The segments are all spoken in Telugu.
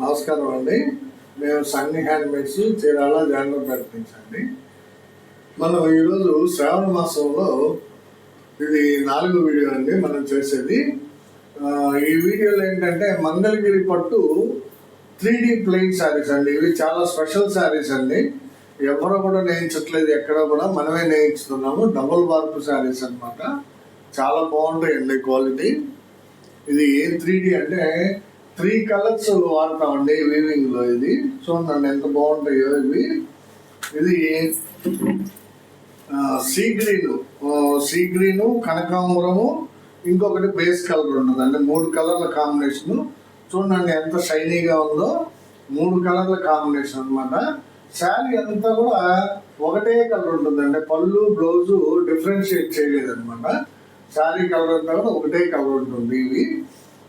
నమస్కారం అండి. మేము సన్నీ హ్యాండ్మేడ్స్ చీరాల జాంగ్లో ప్రకటించండి మనం ఈరోజు శ్రావణ మాసంలో ఇది నాలుగో వీడియో అండి మనం చేసేది. ఈ వీడియోలో ఏంటంటే మంగళగిరి పట్టు త్రీ డి ప్లెయిన్ శారీస్ అండి. ఇవి చాలా స్పెషల్ శారీస్ అండి. ఎవరో కూడా నేయించట్లేదు ఎక్కడ కూడా మనమే నేయించుతున్నాము. డబుల్ వార్పు శారీస్ అనమాట చాలా బాగుంటాయండి క్వాలిటీ. ఇది ఏ త్రీ డి అంటే త్రీ కలర్స్ వాడతామండి వీవింగ్లో ఇది. చూడండి ఎంత బాగుంటాయో ఇవి. ఇది సీ గ్రీన్ సీ గ్రీను కనకాంబరము. ఇంకొకటి బేస్ కలర్ ఉంటుంది మూడు కలర్ల కాంబినేషన్ చూడండి ఎంత షైనీగా ఉందో. మూడు కలర్ల కాంబినేషన్ అనమాట శారీ అంతా కూడా ఒకటే కలర్ ఉంటుందండి. పళ్ళు బ్లౌజు డిఫరెన్షియేట్ చేయలేదు అనమాట శారీ కలర్ అంతా కూడా ఒకటే కలర్ ఉంటుంది ఇవి.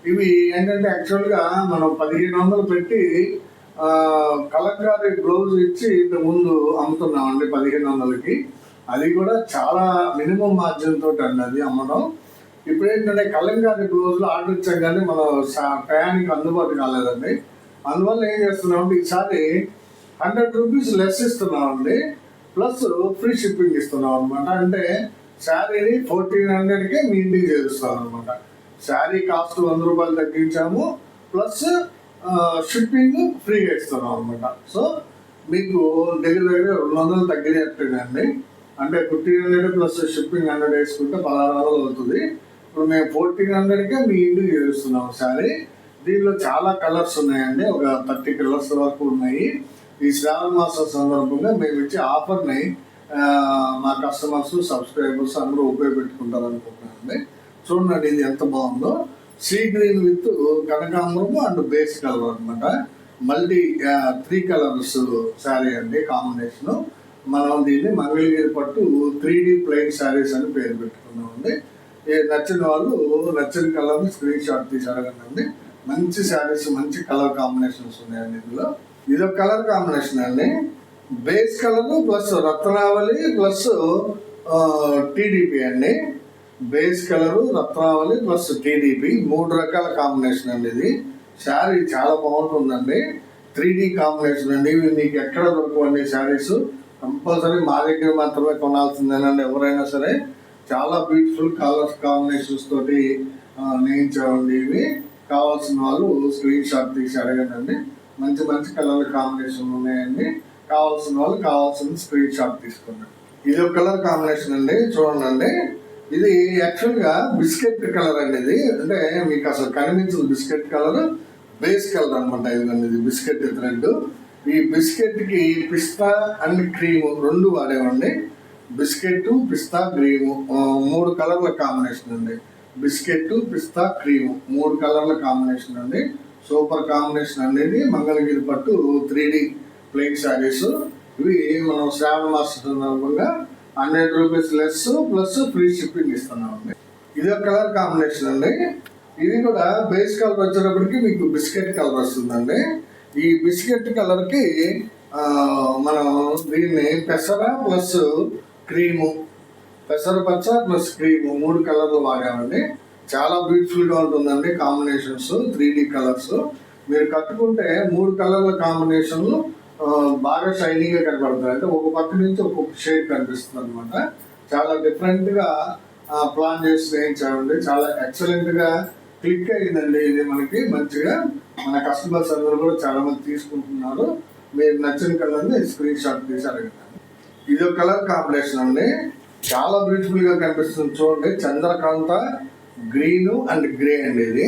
ఇవి ఏంటంటే యాక్చువల్గా మనం పదిహేను వందలు పెట్టి కలంకారీ బ్లౌజ్ ఇచ్చి ఇంతకుముందు అమ్ముతున్నామండి పదిహేను వందలకి. అది కూడా చాలా మినిమం మార్జిన్ తోటి అండి అది అమ్మడం. ఇప్పుడు ఏంటంటే కలంకారీ బ్లౌజ్లు ఆర్డర్ ఇచ్చాం కానీ మన సా- టయానికి అందుబాటు కాలేదండి. అందువల్ల ఏం చేస్తున్నామంటే ఈసారి హండ్రెడ్ రూపీస్ లెస్ ఇస్తున్నామండి. ప్లస్ ఫ్రీ షిప్పింగ్ ఇస్తున్నాం అనమాట అంటే శారీని ఫోర్టీన్ హండ్రెడ్కే మీ ఇంటికి చేరుస్తాం అనమాట శారీ కాస్ట్ వంద రూపాయలు తగ్గించాము. ప్లస్ షిప్పింగ్ ఫ్రీగా ఇస్తున్నాం అనమాట సో మీకు దగ్గర దగ్గర రెండు వందలు తగ్గినట్టేనండి. అంటే fifteen hundred plus shipping hundred వేసుకుంటే పదహారు వందలు అవుతుంది. ఇప్పుడు మేము ఫోర్టీన్ హండ్రెడ్కే మీ ఇంటికి చేస్తున్నాం శారీ. దీనిలో చాలా కలర్స్ ఉన్నాయండి. ఒక థర్టీ కలర్స్ వరకు ఉన్నాయి. ఈ శ్రావణ మాసం సందర్భంగా మేము ఇచ్చే ఆఫర్ని మా కస్టమర్స్ సబ్స్క్రైబర్స్ అందరూ ఉపయోగపెట్టుకుంటారు అనుకుంటున్నానండి చూడండి ఇది ఎంత బాగుందో సీ గ్రీన్ విత్ కనకాంబరము అండ్ బేస్ కలర్ అనమాట మల్టీ త్రీ కలర్స్ శారీ అండి కాంబినేషన్. మనం దీన్ని మంగళగిరి పట్టు త్రీ డి ప్లెయిన్ శారీస్ అని పేరు పెట్టుకున్నామండి. ఏ నచ్చిన వాళ్ళు నచ్చిన కలర్ స్క్రీన్ షాట్ తీసి అడగండి. మంచి శారీస్ మంచి కలర్ కాంబినేషన్స్ ఉన్నాయండి ఇందులో. ఇది ఒక కలర్ కాంబినేషన్ అండి. బేస్ కలర్ ప్లస్ రత్నావళి ప్లస్ టీడీపీ అండి. బేస్ కలర్ రత్నావళి ప్లస్ టీడీపీ. మూడు రకాల కాంబినేషన్ అండి ఇది. శారీ చాలా బాగుంటుందండి. త్రీ డి కాంబినేషన్ అండి. ఇవి మీకు ఎక్కడ దొరకవండి శారీస్? కంపల్సరీ మా దగ్గర మాత్రమే కొనాల్సిందేనండి ఎవరైనా సరే. చాలా బ్యూటిఫుల్ కలర్స్ కాంబినేషన్స్ తోటి నేయించామండి ఇవి. కావాల్సిన వాళ్ళు స్క్రీన్ షాట్ తీసి అడగండి మంచి మంచి కలర్ కాంబినేషన్ ఉన్నాయండి. కావాల్సిన వాళ్ళు కావాల్సిన స్క్రీన్ షాట్ తీసుకోండి. ఇది ఒక కలర్ కాంబినేషన్ అండి. చూడండి ఇది యాక్చువల్గా బిస్కెట్ కలర్ అండి ఇది. అంటే మీకు అసలు కనిపించదు బిస్కెట్ కలర్ బేస్ కలర్ అనమాట ఇది ఇది బిస్కెట్ థ్రెడ్. ఈ బిస్కెట్కి పిస్తా అండ్ క్రీమ్ రెండు వాడేవండి బిస్కెట్ పిస్తా క్రీమ్ మూడు కలర్ల కాంబినేషన్ అండి. బిస్కెట్ పిస్తా క్రీమ్ మూడు కలర్ల కాంబినేషన్ అండి. సూపర్ కాంబినేషన్ అనేది మంగళగిరి పట్టు త్రీ డి ప్లేట్ శారీస్. ఇవి మనం శ్రావణ మాసం సందర్భంగా hundred rupees less plus free shipping ఇస్తున్నామండి ఇది ఒక కలర్ కాంబినేషన్ అండి. ఇది కూడా బేస్ కలర్ వచ్చేటప్పటికి మీకు బిస్కెట్ కలర్ వస్తుందండి. ఈ బిస్కెట్ కలర్కి మనం దీన్ని పెసర ప్లస్ క్రీము పెసర పచ్చ ప్లస్ క్రీము మూడు కలర్లు వాడామండి. చాలా బ్యూటిఫుల్గా ఉంటుందండి కాంబినేషన్స్ త్రీ డి కలర్స్. మీరు కట్టుకుంటే మూడు కలర్ల కాంబినేషన్లు బాగా షైనీగా కనబడతాయి అంటే ఒక పక్క నుంచి ఒక్కొక్క షేడ్ కనిపిస్తుంది అనమాట చాలా డిఫరెంట్గా ప్లాన్ చేసి వేయించామండి. చాలా ఎక్సలెంట్గా క్లిక్ అయిందండి ఇది మనకి. మంచిగా మన కస్టమర్స్ అందరూ కూడా చాలా మంది తీసుకుంటున్నారు. మీరు నచ్చిన కలర్ని స్క్రీన్ షాట్ తీసి అడగండి. ఇది ఒక కలర్ కాంబినేషన్ అండి. చాలా బ్యూటిఫుల్గా కనిపిస్తుంది చూడండి. చంద్రకాంత గ్రీన్ అండ్ గ్రే అండి ఇది.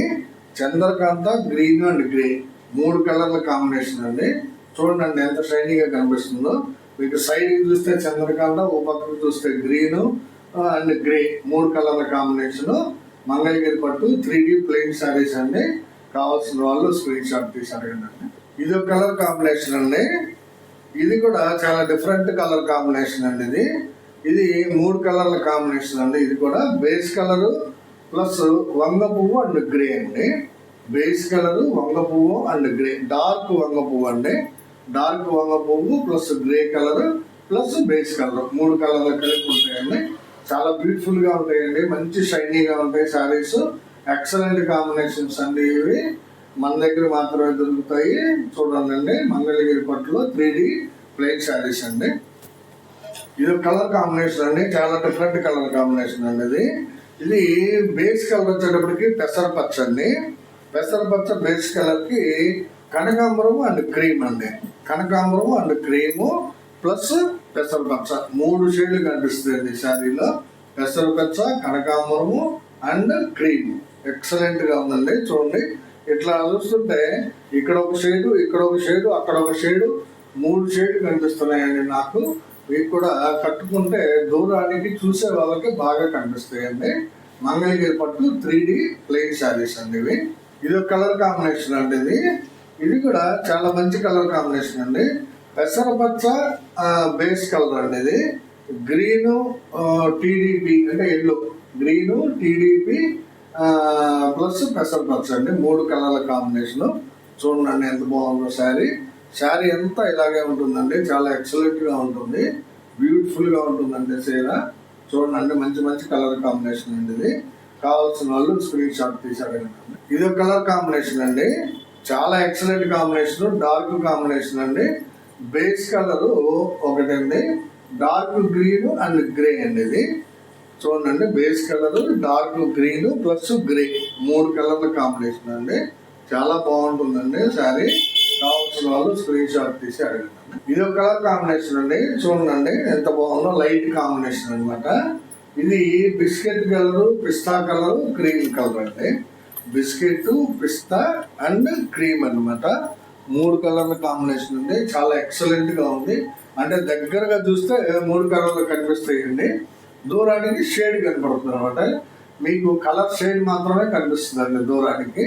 చంద్రకాంత గ్రీన్ అండ్ గ్రే మూడు కలర్ల కాంబినేషన్ అండి. చూడండి ఎంత షైనీగా కనిపిస్తుందో. మీకు సైడ్ చూస్తే చంద్రకాంత ఓ పక్కన చూస్తే గ్రీన్ అండ్ గ్రే మూడు కలర్ల కాంబినేషన్ మంగళగిరి పట్టు త్రీ డి ప్లెయిన్ శారీస్ అండి. కావాల్సిన వాళ్ళు స్క్రీన్ షాట్ తీసి అడగండి ఇది ఒక కలర్ కాంబినేషన్ అండి. ఇది కూడా చాలా డిఫరెంట్ కలర్ కాంబినేషన్ అండి ఇది. ఇది మూడు కలర్ల కాంబినేషన్ అండి. ఇది కూడా బేస్ కలరు ప్లస్ వంగ పువ్వు అండ్ గ్రే అండి. బేస్ కలర్ వంగ పువ్వు అండ్ గ్రే డార్క్ వంగ పువ్వు అండి. డార్క్ వంగ పువ్వు plus grey colour plus base colour. మూడు కలర్లు కలిపి ఉంటాయండి. చాలా బ్యూటిఫుల్గా ఉంటాయండి. మంచి షైనీగా ఉంటాయి శారీస్. ఎక్సలెంట్ కాంబినేషన్స్ అండి ఇవి. మన దగ్గర మాత్రమే దొరుకుతాయి. చూడండి అండి మంగళగిరి పట్టులో త్రీ డి ప్లెయిన్ శారీస్ అండి. ఇది కలర్ కాంబినేషన్ అండి. చాలా డిఫరెంట్ కలర్ కాంబినేషన్ అండి ఇది. ఇది బేస్ కలర్ వచ్చేటప్పటికి పెసరపచ్చ అండి పెసరపచ్చ బేస్ కలర్కి కనకాంబరం అండ్ క్రీమ్ అండి. కనకాంబరం అండ్ క్రీము ప్లస్ పెసరపచ్చ మూడు షేడ్లు కనిపిస్తుంది శారీలో. పెసరపచ్చ కనకాంబరము అండ్ క్రీమ్. ఎక్సలెంట్గా ఉందండి చూడండి. ఇట్లా చూస్తుంటే ఇక్కడ ఒక షేడు ఇక్కడ ఒక షేడు అక్కడ ఒక షేడు మూడు షేడ్లు కనిపిస్తున్నాయండి నాకు. ఇవి కూడా కట్టుకుంటే దూరానికి చూసే వాళ్ళకి బాగా కనిపిస్తాయండి. మంగళగిరి పట్టు త్రీ డి ప్లెయిన్ శారీస్ అండి ఇవి. ఇది ఒక కలర్ కాంబినేషన్ అండి ఇది. ఇది కూడా చాలా మంచి కలర్ కాంబినేషన్ అండి. పెసరపచ్చ బేస్ కలర్ అండి ఇది. గ్రీను టీడీపీ అంటే ఎల్లో. గ్రీను టీడీపీ ప్లస్ పెసరపచ్చ అండి. మూడు కలర్ల కాంబినేషన్. చూడండి ఎంత బాగుందో శారీ. శారీ అంతా ఇలాగే ఉంటుందండి. చాలా ఎక్సలెంట్గా ఉంటుంది. బ్యూటిఫుల్గా ఉంటుందండి చీర. చూడండి మంచి మంచి కలర్ కాంబినేషన్ అండి ఇది. కావాల్సిన వాళ్ళు స్క్రీన్ షాట్ తీసి ఇది ఒక కలర్ కాంబినేషన్ అండి. చాలా ఎక్సలెంట్ కాంబినేషన్ డార్క్ కాంబినేషన్ అండి. బేస్ కలర్ ఒకటండి. డార్క్ గ్రీన్ అండ్ గ్రే అండి ఇది. చూడండి base colour dark green plus grey మూడు కలర్ల కాంబినేషన్ అండి. చాలా బాగుంటుందండి శారీ. కావాల్సిన వాళ్ళు స్క్రీన్ షాట్ తీసి అడగండి. ఇది ఒక కలర్ కాంబినేషన్ అండి. చూడండి ఎంత బాగుందో లైట్ కాంబినేషన్ అన్నమాట. ఇది బిస్కెట్ కలర్ పిస్తా కలర్ క్రీమ్ కలర్ అండి. బిస్కెట్ పిస్తా అండ్ క్రీమ్ అన్నమాట. మూడు కలర్ల కాంబినేషన్ ఉంది. చాలా ఎక్సలెంట్గా ఉంది. అంటే దగ్గరగా చూస్తే మూడు కలర్లు కనిపిస్తాయండి. దూరానికి షేడ్ కనపడుతుంది అనమాట మీకు కలర్ షేడ్ మాత్రమే కనిపిస్తుంది అండి దూరానికి.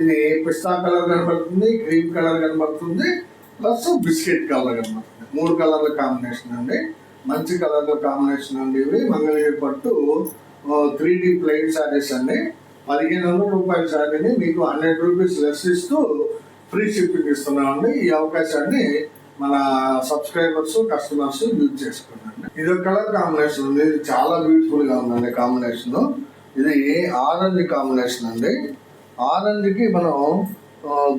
ఇది పిస్తా కలర్ కనబడుతుంది క్రీమ్ కలర్ కనబడుతుంది ప్లస్ బిస్కెట్ కలర్ కనబడుతుంది మూడు కలర్ల కాంబినేషన్ అండి. మంచి కలర్ల కాంబినేషన్ అండి ఇవి. మంగళగిరి పట్టు త్రీ డి ప్లెయిన్ శారీస్ అండి. పదిహేను వందల రూపాయల శారీని మీకు హండ్రెడ్ రూపీస్ లెస్ ఇస్తూ ఫ్రీ షిప్పింగ్ ఇస్తున్నామండి. ఈ అవకాశాన్ని మన సబ్స్క్రైబర్స్ కస్టమర్స్ యూజ్ చేసుకున్నాండి ఇది ఒక కలర్ కాంబినేషన్ ఉంది. ఇది చాలా బ్యూటిఫుల్గా ఉందండి కాంబినేషన్. ఇది ఆరెంజ్ కాంబినేషన్ అండి. ఆరెంజ్కి మనం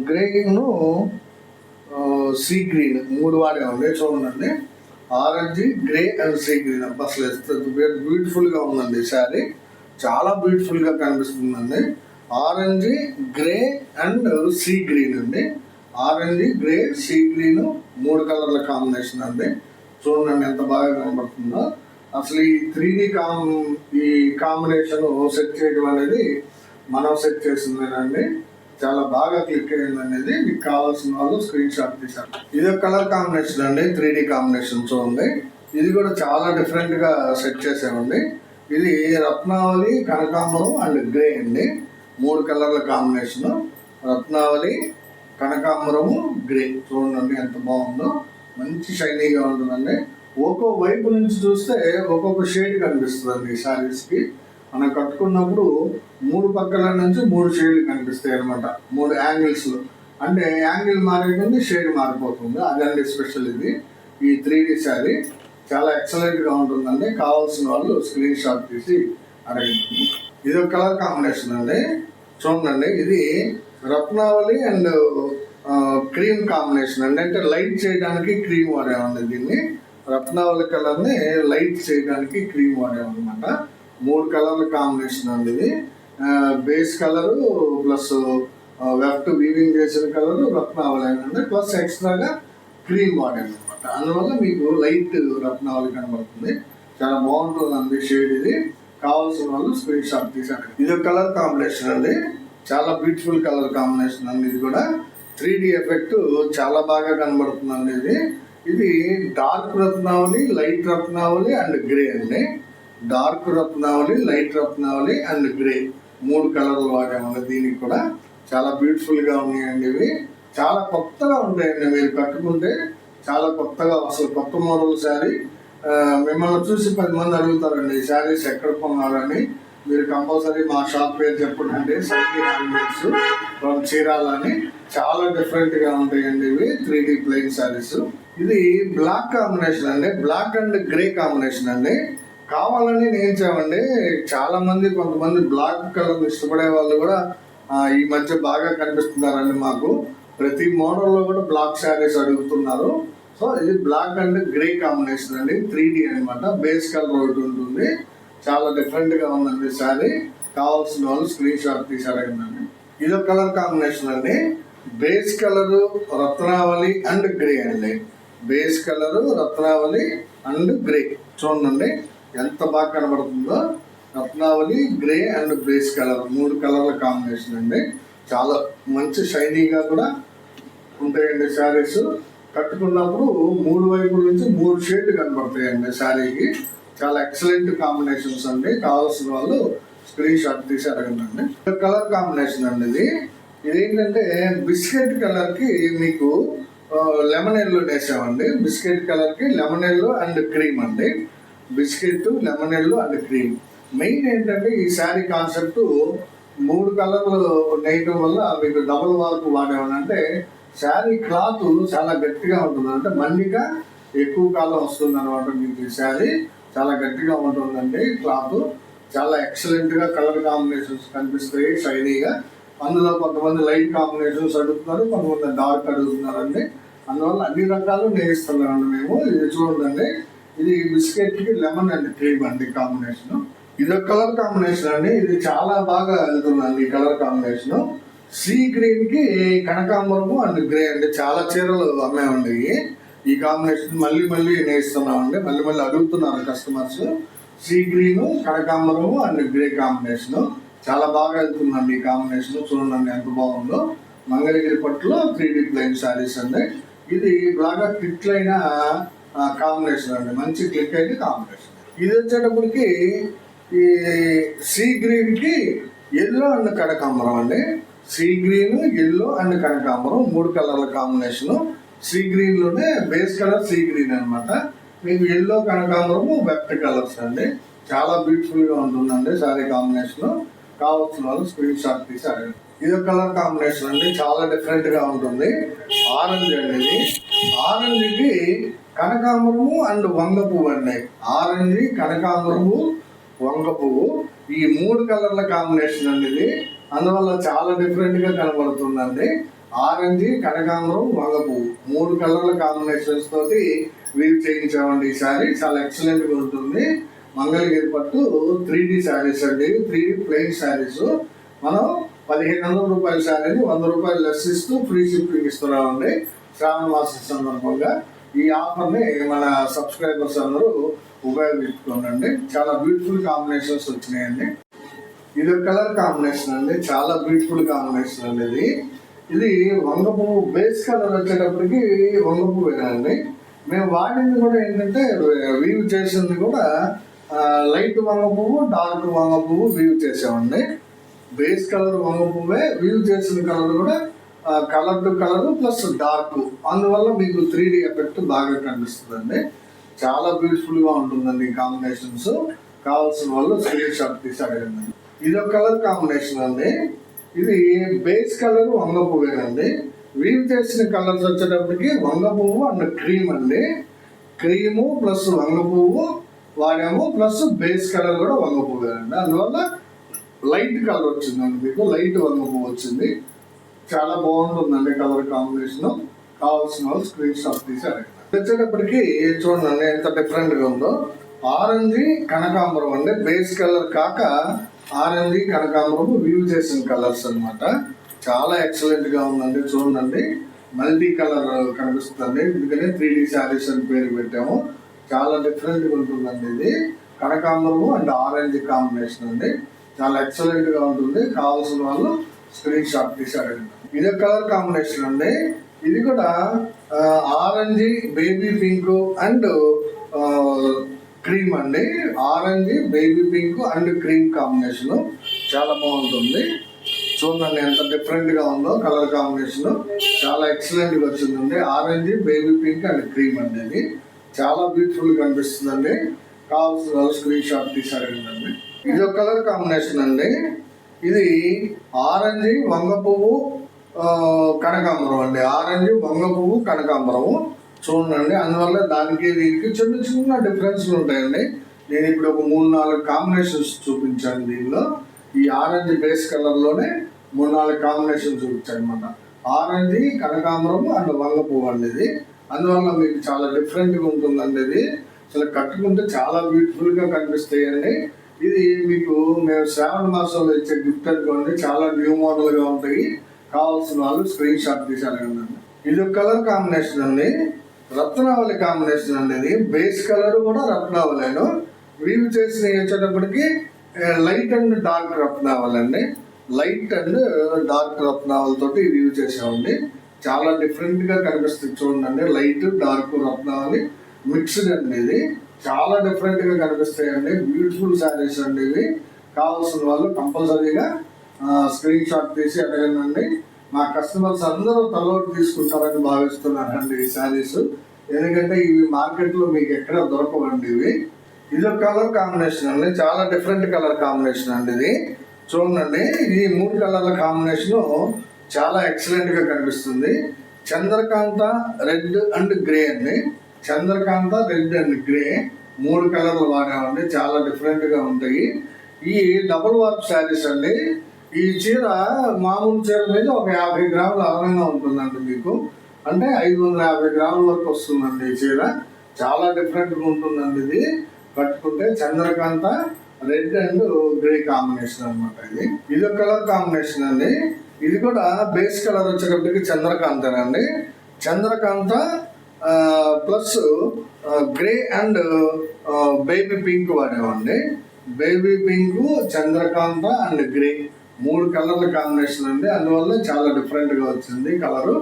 గ్రేను సీ గ్రీన్ మూడు వాడామండి. చూడండి. Orange grey and sea green. అబ్బా అసలు బ్యూటిఫుల్గా ఉందండి శారీ. చాలా బ్యూటిఫుల్గా కనిపిస్తుందండి. Orange grey and sea green అండి. ఆరెంజ్ గ్రే సీ గ్రీన్ మూడు కలర్ల కాంబినేషన్ అండి. చూడండి ఎంత బాగా కనబడుతుందో. అసలు ఈ త్రీ డి కాం ఈ కాంబినేషన్ సెట్ చేయడం అనేది మనం సెట్ చేసిందేనండి. చాలా బాగా క్లిక్ అయింది అనేది మీకు కావాల్సిన వాళ్ళు స్క్రీన్ షాట్ తీశారు. ఇది ఒక కలర్ కాంబినేషన్ అండి త్రీ డి కాంబినేషన్ చూడండి. ఇది కూడా చాలా డిఫరెంట్గా సెట్ చేసామండి ఇది రత్నావళి కనకాంబరం అండ్ గ్రే అండి. మూడు కలర్ల కాంబినేషన్. రత్నావళి కనకాంబరము గ్రే. చూడండి ఎంత బాగుందో. మంచి షైనీగా ఉంటుందండి. ఒక్కో వైపు నుంచి చూస్తే ఒక్కొక్క షేడ్ కనిపిస్తుందండి ఈ శారీస్కి. మనం కట్టుకున్నప్పుడు మూడు పక్కల నుంచి మూడు షేడ్లు కనిపిస్తాయి అనమాట మూడు యాంగిల్స్. అంటే యాంగిల్ మారే షేడ్ మారిపోతుంది. అదండి స్పెషల్ ఇది. ఈ త్రీ డి శారీ. చాలా ఎక్సలెంట్గా ఉంటుందండి. కావాల్సిన వాళ్ళు స్క్రీన్ షాట్ తీసి అడగండి. ఇది ఒక కలర్ కాంబినేషన్ అండి. చూడండి ఇది రత్నావళి అండ్ క్రీమ్ కాంబినేషన్ అండి. అంటే లైట్ చేయడానికి క్రీమ్ వాడామండి దీన్ని. రత్నావళి కలర్ని లైట్ చేయడానికి క్రీమ్ వాడామన్నమాట మూడు కలర్ల కాంబినేషన్ అండి ఇది. Base colour plus weft weaving చేసిన కలరు రత్నావళి అండి. ప్లస్ ఎక్స్ట్రాగా క్రీమ్ వాడాను అనమాట అందువల్ల మీకు లైట్ రత్నావళి కనబడుతుంది. చాలా బాగుంటుందండి షేడ్ ఇది. కావాల్సిన వాళ్ళు స్క్రీన్ షాట్ తీసాను ఇది ఒక కలర్ కాంబినేషన్ అండి. చాలా బ్యూటిఫుల్ కలర్ కాంబినేషన్ అండి ఇది కూడా. త్రీ డి ఎఫెక్ట్ చాలా బాగా కనబడుతుందండి ఇది. ఇది డార్క్ రత్నావళి లైట్ రత్నావళి అండ్ గ్రే అండి. డార్క్ రత్నావళి లైట్ రత్నావళి అండ్ గ్రే మూడు కలర్లు వాడామండి దీనికి కూడా. చాలా బ్యూటిఫుల్గా ఉన్నాయండి ఇవి. చాలా కొత్తగా ఉంటాయండి మీరు కట్టుకుంటే. చాలా కొత్తగా అసలు కొత్త మోడల్ శారీ. మిమ్మల్ని చూసి పది మంది అడుగుతారండి ఈ శారీస్ ఎక్కడ కొన్నారని. మీరు కంపల్సరీ మా షాప్ పేరు చెప్పండి సంగీ హ్యాండ్మేడ్స్ ఫ్రమ్ చీరాలని చాలా డిఫరెంట్గా ఉంటాయండి ఇవి త్రీ డి ప్లెయిన్ శారీస్. ఇది బ్లాక్ కాంబినేషన్ అండి బ్లాక్ అండ్ గ్రే కాంబినేషన్ అండి. కావాలని నేను చేయండి చాలా మంది కొంతమంది బ్లాక్ కలర్ ఇష్టపడే వాళ్ళు కూడా ఈ మధ్య బాగా కనిపిస్తున్నారండి మాకు. ప్రతి మోడల్లో కూడా బ్లాక్ శారీస్ అడుగుతున్నారు. సో ఇది బ్లాక్ అండ్ గ్రే కాంబినేషన్ అండి. త్రీ డి అనమాట బేస్ కలర్ ఒకటి ఉంటుంది. చాలా డిఫరెంట్గా ఉందండి శారీ. కావాల్సిన వాళ్ళు స్క్రీన్ షాట్ తీసారండి ఇది ఒక కలర్ కాంబినేషన్ అండి. బేస్ కలరు రత్నావళి అండ్ గ్రే అండి. బేస్ కలర్ రత్నావళి అండ్ గ్రే చూడండి ఎంత బాగా కనబడుతుందో. రత్నావళి గ్రే అండ్ బేస్ కలర్ మూడు కలర్ల కాంబినేషన్ అండి. చాలా మంచి షైనీగా కూడా ఉంటాయండి శారీస్. కట్టుకున్నప్పుడు మూడు వైపుల నుంచి మూడు షేడ్లు కనబడతాయండి శారీకి. చాలా ఎక్సలెంట్ కాంబినేషన్స్ అండి. కావాల్సిన వాళ్ళు స్క్రీన్ షాట్ తీసి అడగండి. కలర్ కాంబినేషన్ అండి ఇది. ఇదేంటంటే బిస్కెట్ కలర్కి మీకు లెమన్ ఎల్లో వేసామండి. బిస్కెట్ కలర్కి లెమన్ ఎల్లో అండ్ క్రీమ్ అండి. Biscuit lemon yellow and cream main ఏంటంటే ఈ శారీ కాన్సెప్ట్ మూడు కలర్లు నేయటం వల్ల మీకు డబుల్ వర్క్ వాడేమనంటే శారీ క్లాత్ చాలా గట్టిగా ఉంటుంది. అంటే మన్నిగా ఎక్కువ కాలం వస్తుంది అనమాట మీకు ఈ శారీ. చాలా గట్టిగా ఉంటుందండి క్లాత్. చాలా ఎక్సలెంట్గా కలర్ కాంబినేషన్స్ కనిపిస్తాయి షైనీగా అందులో కొంతమంది లైట్ కాంబినేషన్స్ అడుగుతున్నారు కొంతమంది డార్క్ అడుగుతున్నారండి. అందువల్ల అన్ని రకాలు నేయిస్తున్నారండి మేము. ఇది చూడండి. ఇది బిస్కెట్కి లెమన్ అండ్ క్రీమ్ అండి కాంబినేషన్ ఇది కలర్ కాంబినేషన్ అండి. ఇది చాలా బాగా వెళ్తుందండి ఈ కలర్ కాంబినేషన్ సీ గ్రీన్కి కనకాంబరము అండ్ గ్రే అంటే చాలా చీరలు అమ్మామండి ఈ కాంబినేషన్ మళ్ళీ మళ్ళీ నేస్తున్నామండి మళ్ళీ మళ్ళీ అడుగుతున్నారు కస్టమర్స్ సీ గ్రీన్ కనకాంబరము అండ్ గ్రే కాంబినేషన్ చాలా బాగా వెళ్తుందండి ఈ కాంబినేషన్ చూడండి ఎంత బాగుందో. మంగళగిరి పట్టులో త్రీ డి ప్లెయిన్ శారీస్ అండి. ఇది బాగా క్లిక్ అయిన కాంబినేషన్ అండి. మంచి క్లిక్ అయిన కాంబినేషన్ ఇది వచ్చేటప్పటికి ఈ సీ గ్రీన్కి ఎల్లో అండ్ కనకాంబరం అండి. సీ గ్రీన్ ఎల్లో అండ్ కనకాంబరం మూడు కలర్ల కాంబినేషన్ సీ గ్రీన్లోనే బేస్ కలర్ సీ గ్రీన్ అనమాట మీకు ఎల్లో కనకాంబరము వెప్ట్ కలర్స్ అండి. చాలా బ్యూటిఫుల్గా ఉంటుందండి సారీ కాంబినేషన్ కావాల్సిన వాళ్ళు స్క్రీన్ షాట్ తీసి అడగండి ఇది కలర్ కాంబినేషన్ అండి. చాలా డిఫరెంట్గా ఉంటుంది. ఆరెంజ్ అండి ఆరెంజ్కి కనకాంబరము అండ్ వంగ పువ్వు అండి. ఆరెంజ్ కనకాంబరము వంగ పువ్వు. ఈ మూడు కలర్ల కాంబినేషన్ అండి ఇది. అందువల్ల చాలా డిఫరెంట్గా కనబడుతుందండి. ఆరెంజ్ కనకాంబరం వంగ పువ్వు మూడు కలర్ల కాంబినేషన్స్ తోటి వీవ్ చేయించామండి ఈ సారీ చాలా ఎక్సలెంట్గా ఉంటుంది. మంగళగిరి పట్టు త్రీ డి శారీస్ అండి. త్రీ డి ప్లెయిన్ శారీస్ మనం పదిహేను వందల రూపాయల శారీని వంద రూపాయలు లెస్ ఇస్తూ ఫ్రీ షిప్పింగ్ ఇస్తున్నామండి. శ్రావణ మాసం సందర్భంగా ఈ ఆఫర్ని మన సబ్స్క్రైబర్స్ అందరూ ఉపయోగించుకోండి. చాలా బ్యూటిఫుల్ కాంబినేషన్స్ వచ్చినాయండి. ఇది కలర్ కాంబినేషన్ అండి చాలా బ్యూటిఫుల్ కాంబినేషన్ అండి ఇది. ఇది వంగ పువ్వు బేస్ కలర్ వచ్చేటప్పటికి వంగ పువ్వేనండి మేము వాడింది కూడా ఏంటంటే వీవ్ చేసింది కూడా లైట్ వంగ పువ్వు డార్క్ వంగ పువ్వు వీవ్ చేసామండి. బేస్ కలర్ వంగ పువ్వే వీవ్ చేసిన కలర్ కూడా colour to colour plus dark అందువల్ల మీకు త్రీ డి ఎఫెక్ట్ బాగా కనిపిస్తుందండి. చాలా బ్యూటిఫుల్గా ఉంటుందండి ఈ కాంబినేషన్స్ కావాల్సిన వాళ్ళు స్క్రీన్ షాట్ తీసి అడగండి. ఇది ఒక కలర్ కాంబినేషన్ అండి. ఇది బేస్ కలర్ వంగ పువ్వేనండి. వీవ్ చేసిన కలర్స్ వచ్చేటప్పటికి వంగ పువ్వు అండ్ క్రీమ్ అండి. క్రీము ప్లస్ వంగ పువ్వు వాడాము ప్లస్ బేస్ కలర్ కూడా వంగ పువ్వేనండి. అందువల్ల లైట్ కలర్ వచ్చిందండి మీకు లైట్ వంగ పువ్వు వచ్చింది. చాలా బాగుంటుందండి కలర్ కాంబినేషన్. కావాల్సిన వాళ్ళు స్క్రీన్ షాట్ తీసి అడగండి. వచ్చేటప్పటికి చూడండి ఎంత డిఫరెంట్గా ఉందో. ఆరెంజ్ కనకాంబరం అండి. బేస్ కలర్ కాక ఆరెంజ్ కనకాంబరము వ్యూ చేసిన కలర్స్ అన్నమాట. చాలా ఎక్సలెంట్గా ఉందండి చూడండి. మల్టీ కలర్ కనిపిస్తుంది ఎందుకంటే త్రీ డి శారీస్ అని పేరు పెట్టాము. చాలా డిఫరెంట్గా ఉంటుందండి ఇది. కనకాంబరము అండ్ ఆరెంజ్ కాంబినేషన్ అండి. చాలా ఎక్సలెంట్గా ఉంటుంది. కావాల్సిన వాళ్ళు స్క్రీన్ షాట్ తీసి ఇదే కలర్ కాంబినేషన్ అండి. ఇది కూడా orange baby pink and cream అండి. Orange baby pink and cream combination. చాలా బాగుంటుంది. చూడండి ఎంత డిఫరెంట్గా ఉందో కలర్ కాంబినేషన్. చాలా ఎక్సలెంట్గా వచ్చిందండి. Orange baby pink and cream అండి ఇది. చాలా బ్యూటిఫుల్గా కనిపిస్తుందండి. కావాల్సిన స్క్రీన్ షాట్ తీసి ఇది ఒక కలర్ కాంబినేషన్ అండి. ఇది ఆరెంజ్ వంగ పువ్వు ఆ, కనకాంబరం అండి. ఆరెంజ్ వంగ పువ్వు కనకాంబరము. చూడండి. అందువల్ల దానికి దీనికి చిన్న చిన్న డిఫరెన్స్లు ఉంటాయండి. నేను ఇప్పుడు ఒక మూడు నాలుగు కాంబినేషన్స్ చూపించాను దీనిలో. ఈ ఆరెంజ్ బేస్ కలర్లోనే మూడు నాలుగు కాంబినేషన్ చూపించాను అనమాట ఆరెంజ్ కనకాంబరం అండ్ వంగ పువ్వు అండి ఇది అందువల్ల మీకు చాలా డిఫరెంట్గా ఉంటుందండి ఇది. అసలు కట్టుకుంటే చాలా బ్యూటిఫుల్గా కనిపిస్తాయండి. ఇది మీకు మేము శ్రావణ మాసంలో ఇచ్చే గిఫ్ట్ అనుకోండి. చాలా న్యూ మోడల్గా ఉంటాయి. కావాల్సిన వాళ్ళు స్క్రీన్ షాట్ తీసారు అండి ఇది కలర్ కాంబినేషన్ అండి. రత్నావళి కాంబినేషన్ అండి ఇది బేస్ కలర్ కూడా రత్నావళిను వీవ్ చేసిన వచ్చేటప్పటికి లైట్ అండ్ డార్క్ రత్నావళి అండి. లైట్ అండ్ డార్క్ రత్నావళి వీవ్ చేసామండి చాలా డిఫరెంట్గా కనిపిస్తుంది చూడండి. లైట్ డార్క్ రత్నావళి మిక్స్డ్ అండి ఇది. చాలా డిఫరెంట్గా కనిపిస్తాయండి. బ్యూటిఫుల్ శారీస్ అండి ఇవి. కావాల్సిన వాళ్ళు కంపల్సరీగా స్క్రీన్ షాట్ తీసి అడగండి. మా కస్టమర్స్ అందరూ తలోటి తీసుకుంటారని భావిస్తున్నానండి ఈ శారీస్. ఎందుకంటే ఇవి మార్కెట్లో మీకు ఎక్కడ దొరకవండి ఇవి. ఇది ఒక కలర్ కాంబినేషన్ అండి. చాలా డిఫరెంట్ కలర్ కాంబినేషన్ అండి ఇది. చూడండి ఈ మూడు కలర్ల కాంబినేషన్ చాలా ఎక్సలెంట్గా కనిపిస్తుంది. చంద్రకాంత రెడ్ అండ్ గ్రే అండి. చంద్రకాంత రెడ్ అండ్ గ్రే మూడు కలర్లు వాడామండి. చాలా డిఫరెంట్గా ఉంటాయి. ఈ డబుల్ వర్క్ శారీస్ అండి. ఈ చీర మామూలు చీర మీద ఒక యాభై గ్రాములు అదనంగా ఉంటుందండి మీకు. అంటే ఐదు వందల యాభై గ్రాముల వరకు వస్తుందండి ఈ చీర. చాలా డిఫరెంట్గా ఉంటుందండి ఇది. కట్టుకుంటే చంద్రకాంత రెడ్ అండ్ గ్రే కాంబినేషన్ అన్నమాట ఇది. ఇది ఒక కలర్ కాంబినేషన్ అండి. ఇది కూడా బేస్ కలర్ వచ్చేటప్పటికి చంద్రకాంత అండి. Chandrakanta plus grey and baby pink వాడేవండి. Baby pink చంద్రకాంత అండ్ గ్రే. మూడు కలర్ల కాంబినేషన్ అండి. అందువల్ల చాలా డిఫరెంట్గా వచ్చింది కలరు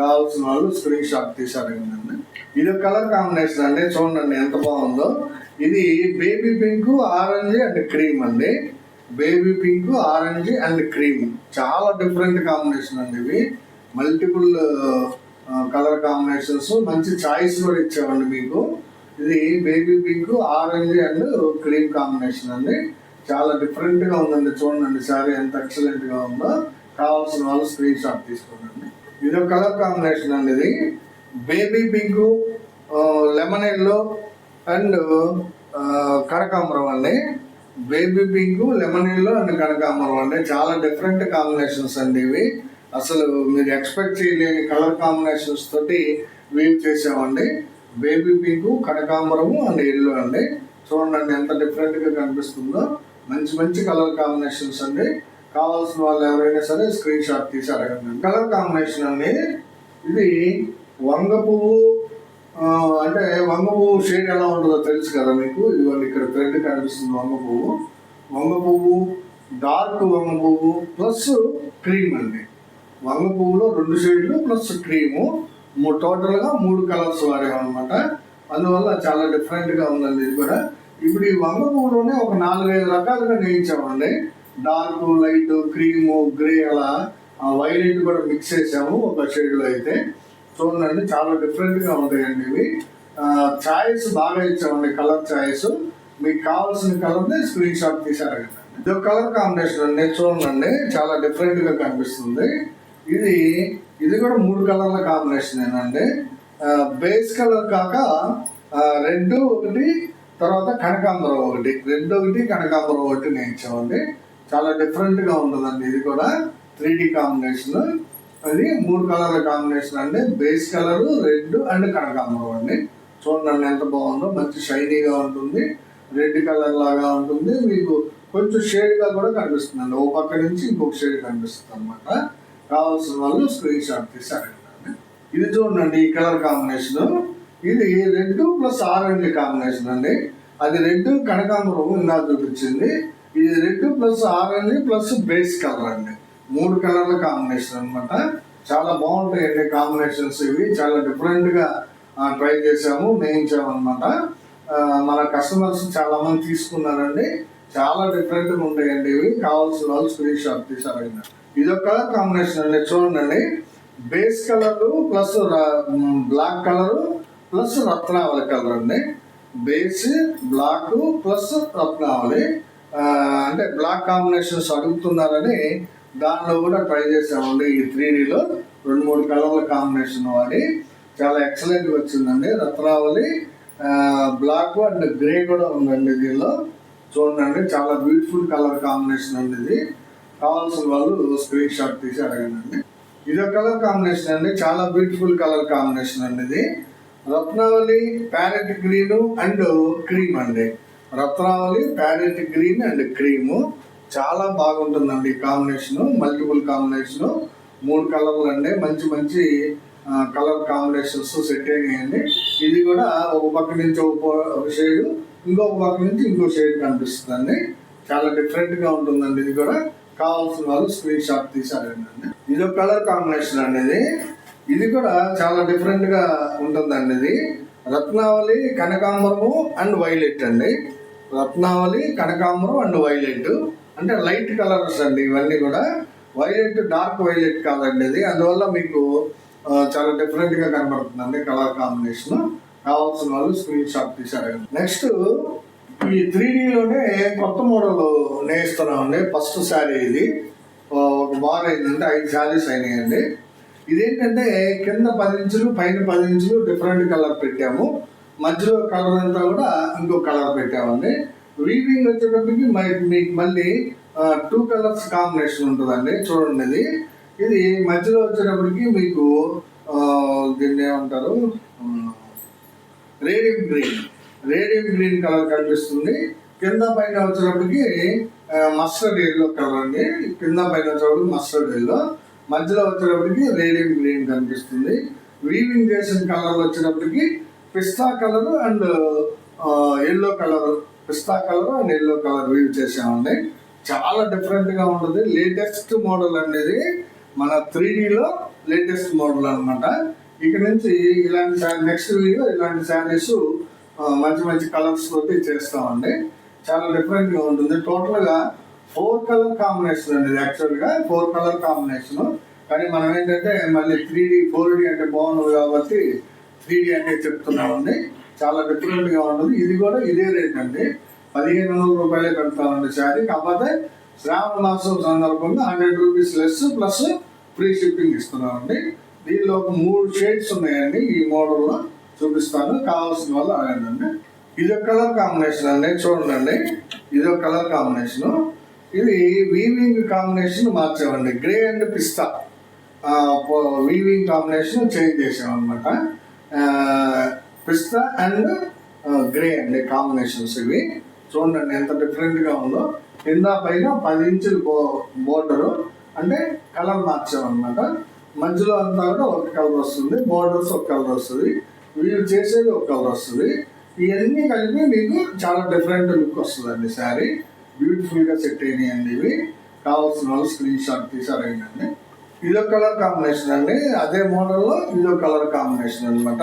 కావాల్సిన వాళ్ళు స్క్రీన్ షాట్ తీసి అడగండి ఇది ఒక కలర్ కాంబినేషన్ అండి. చూడండి ఎంత బాగుందో. ఇది baby pink orange and cream అండి. Baby pink orange and cream చాలా డిఫరెంట్ కాంబినేషన్ అండి ఇవి. మల్టిపుల్ కలర్ కాంబినేషన్స్ మంచి చాయిస్ కూడా ఇచ్చామండి మీకు. ఇది baby pink orange and cream combination అండి. చాలా డిఫరెంట్గా ఉందండి. చూడండి సారీ ఎంత ఎక్సలెంట్గా ఉందో. కావాల్సిన వాళ్ళు స్క్రీన్ షాట్ తీసుకోండి. ఇది ఒక కలర్ కాంబినేషన్ అండి ఇది. Baby pink lemon yellow and కనకాంబరం అండి. Baby pink lemon yellow and కనకాంబరం అండి. చాలా డిఫరెంట్ కాంబినేషన్స్ అండి ఇవి. అసలు మీరు ఎక్స్పెక్ట్ చేయలేని కలర్ కాంబినేషన్స్ తోటి వీవ్ చేసామండి. బేబీ పింక్ కనకాంబరము అండ్ ఎల్లో అండి. చూడండి ఎంత డిఫరెంట్గా కనిపిస్తుందో. మంచి మంచి కలర్ కాంబినేషన్స్ అండి. కావాల్సిన వాళ్ళు ఎవరైనా సరే స్క్రీన్ షాట్ తీసి అడగండి. కలర్ కాంబినేషన్ అండి. ఇది వంగ పువ్వు అంటే వంగ పువ్వు షేడ్ ఎలా ఉంటుందో తెలుసు కదా మీకు? ఇవన్నీ ఇక్కడ థ్రెడ్ కనిపిస్తుంది వంగ పువ్వు. వంగ పువ్వు డార్క్ వంగ పువ్వు ప్లస్ క్రీమ్ అండి. వంగ పువ్వులో రెండు షేడ్లు ప్లస్ క్రీము మూడు టోటల్గా మూడు కలర్స్ వారేమన్నమాట అందువల్ల చాలా డిఫరెంట్గా ఉందండి ఇది కూడా. ఇప్పుడు ఈ వంగ పువ్వులోనే ఒక నాలుగైదు రకాలుగా నేయించామండి. డార్క్ లైట్ క్రీము గ్రే అలా వైలెట్ కూడా మిక్స్ చేసాము ఒక షేడ్లో అయితే. చూడండి చాలా డిఫరెంట్గా ఉంటాయండి ఇవి. ఛాయిస్ బాగా ఇచ్చామండి కలర్ ఛాయిస్. మీకు కావాల్సిన కలర్ని స్క్రీన్ షాట్ తీసి ఇది ఒక కలర్ కాంబినేషన్ అండి చూడండి చాలా డిఫరెంట్గా కనిపిస్తుంది. ఇది ఇది కూడా మూడు కలర్ల కాంబినేషన్ అండి బేస్ కలర్ కాక రెడ్ ఒకటి తర్వాత కనకాంబరం ఒకటి. రెడ్ ఒకటి కనకాంబరం ఒకటి నేను ఇచ్చామండి. చాలా డిఫరెంట్గా ఉంటుందండి ఇది కూడా త్రీ డి కాంబినేషన్ అది మూడు కలర్ల కాంబినేషన్ అండి. బేస్ కలర్ రెడ్ అండ్ కనకాంబరం అండి. చూడండి ఎంత బాగుందో. మంచి షైనీగా ఉంటుంది. రెడ్ కలర్ లాగా ఉంటుంది. మీకు కొంచెం షేడ్గా కూడా కనిపిస్తుంది అండి ఓ పక్క నుంచి ఇంకొక షేడ్ కనిపిస్తుంది అనమాట కావాల్సిన వాళ్ళు స్క్రీన్ షాట్ తీసి అడగండి. ఇది చూడండి ఈ కలర్ కాంబినేషన్ ఇది రెడ్ ప్లస్ ఆరెంజ్ కాంబినేషన్ అండి. అది రెడ్ కనకాంబరం ఇందా చూపించింది. ఇది red plus orange plus base colour అండి. మూడు కలర్ల కాంబినేషన్ అనమాట చాలా బాగుంటాయండి కాంబినేషన్స్ ఇవి. చాలా డిఫరెంట్గా ట్రై చేసాము నేయించాము అనమాట మన కస్టమర్స్ చాలా మంది తీసుకున్నారండి. చాలా డిఫరెంట్గా ఉంటాయండి ఇవి. కావాల్సిన వాళ్ళు స్క్రీన్ షాట్ తీసారండి ఇది ఒక కలర్ కాంబినేషన్ అండి. చూడండి. Base colour plus black colour plus రత్నావళి కలర్ అండి. బేస్ బ్లాక్ ప్లస్ రత్నావళి. అంటే బ్లాక్ కాంబినేషన్స్ అడుగుతున్నారని దానిలో కూడా ట్రై చేసామండి ఈ త్రీ రెండు మూడు కలర్ల కాంబినేషన్ వాడి చాలా ఎక్సలెంట్ వచ్చిందండి. రత్నావళి బ్లాక్ అండ్ గ్రే కూడా ఉందండి దీనిలో. చూడండి చాలా బ్యూటిఫుల్ కలర్ కాంబినేషన్ అండి ఇది. కావాల్సిన వాళ్ళు స్క్రీన్ షాట్ తీసి అడగండి. ఇదో కలర్ కాంబినేషన్ అండి. చాలా బ్యూటిఫుల్ కలర్ కాంబినేషన్ అండి ఇది. రత్నావళి ప్యారెట్ గ్రీన్ అండ్ క్రీమ్ అండి. రత్నావళి ప్యారెట్ గ్రీన్ అండ్ క్రీమ్. చాలా బాగుంటుందండి కాంబినేషన్ మల్టిపుల్ కాంబినేషన్. మూడు కలర్లు అండి. మంచి మంచి కలర్ కాంబినేషన్స్ సెట్ అయినాయండి. ఇది కూడా ఒక పక్క నుంచి ఒక ఒక షేడ్ ఇంకొక పక్క నుంచి ఇంకో షేడ్ కనిపిస్తుందండి. చాలా డిఫరెంట్గా ఉంటుందండి ఇది కూడా. కావాల్సిన వాళ్ళు స్క్రీన్ షాట్ తీసారండి ఇది ఒక కలర్ కాంబినేషన్ అండి ఇది. ఇది కూడా చాలా డిఫరెంట్గా ఉంటుందండి ఇది. రత్నావళి కనకాంబరము అండ్ వైలెట్ అండి. రత్నావళి కనకాంబరం అండ్ వైలెట్ అంటే లైట్ కలర్స్ అండి ఇవన్నీ కూడా. వైలెట్ డార్క్ వైలెట్ కాదండి ఇది. అందువల్ల మీకు చాలా డిఫరెంట్గా కనబడుతుందండి కలర్ కాంబినేషన్ కావాల్సిన వాళ్ళు స్క్రీన్ షాట్ తీశారు. నెక్స్ట్ ఈ త్రీ లోనే కొత్త మోడల్ నేస్తున్నామండి. ఫస్ట్ శారీ ఇది. ఒక బార్ అయిందంటే ఐదు శారీస్ అయినాయండి. ఇదేంటంటే కింద పది ఇంచులు పైన పది ఇంచులు డిఫరెంట్ కలర్ పెట్టాము. మధ్యలో కలర్ అంతా కూడా ఇంకో కలర్ పెట్టామండి. వీవింగ్ వచ్చేటప్పటికి మై- మీకు మళ్ళీ టూ కలర్స్ కాంబినేషన్ ఉంటుందండి. చూడండి ఇది. ఇది మధ్యలో వచ్చేటప్పటికి మీకు దీన్ని ఏమంటారు? Radium green radium green colour కనిపిస్తుంది. కింద పైన వచ్చేటప్పటికి మస్టర్డ్ ఎల్లో కలర్ అండి. కింద పైన వచ్చేటప్పుడు మస్టర్డ్ ఎల్లో మధ్యలో వచ్చేటప్పటికి రేడియం గ్రీన్ కనిపిస్తుంది. వీవింగ్ చేసిన కలర్ వచ్చేటప్పటికి పిస్తా colour and yellow colour pista colour and yellow colour weave చేసామండి చాలా డిఫరెంట్గా ఉంటుంది. లేటెస్ట్ మోడల్ అనేది మన త్రీ లో లేటెస్ట్ మోడల్ అనమాట ఇక నుంచి ఇలాంటి నెక్స్ట్ వీడియో ఇలాంటి శారీస్ మంచి మంచి కలర్స్ తోటి చేస్తామండి. చాలా డిఫరెంట్గా ఉంటుంది. టోటల్గా ఫోర్ కలర్ కాంబినేషన్ అండి యాక్చువల్గా ఫోర్ కలర్ కాంబినేషన్. కానీ మనం ఏంటంటే మళ్ళీ త్రీ డి ఫోర్ డి అంటే బాగుండదు కాబట్టి త్రీ డి అంటే చెప్తున్నామండి. చాలా డిఫరెంట్గా ఉంటుంది ఇది కూడా ఇదే రేట్ అండి. పదిహేను వందల రూపాయలే పెడతామండి శారీ. కాకపోతే శ్రావణ మాసం సందర్భంగా hundred rupees less plus free shipping ఇస్తున్నామండి. దీనిలో ఒక మూడు షేడ్స్ ఉన్నాయండి. ఈ మోడల్లో చూపిస్తాను. కావాల్సిన వాళ్ళు అడగండి ఇది ఒక కలర్ కాంబినేషన్ అండి. చూడండి ఇది ఒక కలర్ కాంబినేషన్. ఇది వీవింగ్ కాంబినేషన్ మార్చామండి. గ్రే అండ్ పిస్తా వీవింగ్ కాంబినేషన్ చేంజ్ చేసాం అనమాట పిస్తా అండ్ గ్రే అండి కాంబినేషన్స్ ఇవి. చూడండి ఎంత డిఫరెంట్గా ఉందో. కింద పైన పది ఇంచులు బో బోర్డరు అంటే కలర్ మార్చామన్నమాట. మధ్యలో అంతా కూడా ఒక కలర్ వస్తుంది. బోర్డర్స్ ఒక కలర్ వస్తుంది. వీళ్ళు చేసేది ఒక కలర్ వస్తుంది. ఇవన్నీ కలిపి మీకు చాలా డిఫరెంట్ లుక్ వస్తుందండి శారీ. బ్యూటిఫుల్గా సెట్ అయినాయండి ఇవి. కావాల్సిన వాళ్ళు స్క్రీన్ షాట్ తీసి అడగండి ఇదో కలర్ కాంబినేషన్ అండి. అదే మోడల్లో ఇదో కలర్ కాంబినేషన్ అనమాట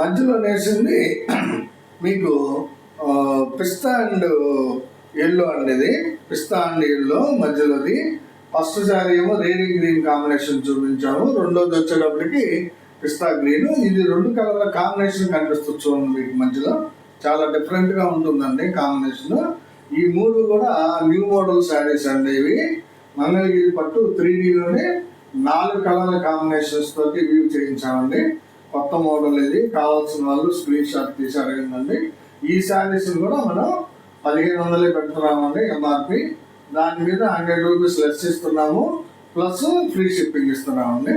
మధ్యలో నేసింది మీకు పిస్తా అండ్ ఎల్లో అనేది ఇది. పిస్తా అండ్ ఎల్లో మధ్యలోది. ఫస్ట్ సారీ ఏమో రేడి గ్రీన్ కాంబినేషన్ చూపించాము. రెండోది వచ్చేటప్పటికి పిస్తా గ్రీన్. ఇది రెండు కలర్ల కాంబినేషన్ కనిపిస్తుంది చూడండి మీకు మధ్యలో. చాలా డిఫరెంట్గా ఉంటుందండి కాంబినేషన్. ఈ మూడు కూడా న్యూ మోడల్ శారీస్ అండి ఇవి. మంగళగిరి పట్టు త్రీ డీలోనే నాలుగు కలర్ల కాంబినేషన్స్ తోటి వ్యూ చేయించామండి. కొత్త మోడల్ ఇది. కావాల్సిన వాళ్ళు స్క్రీన్ షాట్ తీసి అడిగిందండి ఈ శారీస్ కూడా మనం పదిహేను వందలే పెడుతున్నామండి ఎంఆర్పి దాని మీద హండ్రెడ్ రూపీస్ లెస్ ఇస్తున్నాము. ప్లస్ ఫ్రీ షిప్పింగ్ ఇస్తున్నామండి.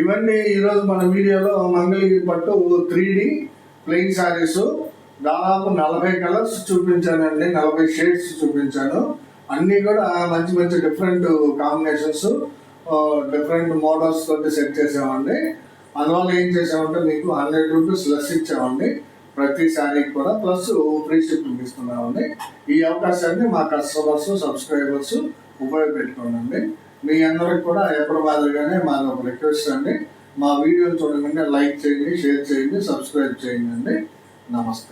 ఇవన్నీ ఈరోజు మన వీడియోలో మంగళగిరి పట్టు త్రీ డి ప్లెయిన్ శారీస్ దాదాపు నలభై కలర్స్ చూపించానండి నలభై షేడ్స్ చూపించాను. అన్నీ కూడా మంచి మంచి డిఫరెంట్ కాంబినేషన్స్ డిఫరెంట్ మోడల్స్ తోటి సెట్ చేసామండి. అందువల్ల ఏం చేసామంటే మీకు హండ్రెడ్ రూపీస్ లెస్ ఇచ్చామండి. ప్రతి శారీకి కూడా ప్లస్ ఫ్రీ షిప్పింగ్ ఇస్తున్నామండి. ఈ అవకాశాన్ని మా కస్టమర్స్ సబ్స్క్రైబర్స్ ఉపయోగపెట్టుకోండి. మీ అందరికి కూడా ఎప్పుడు మాదిరిగానే మాది ఒక రిక్వెస్ట్ అండి. మా వీడియోని చూడకుండా లైక్ చేయండి షేర్ చేయండి సబ్స్క్రైబ్ చేయండి అండి. నమస్తే.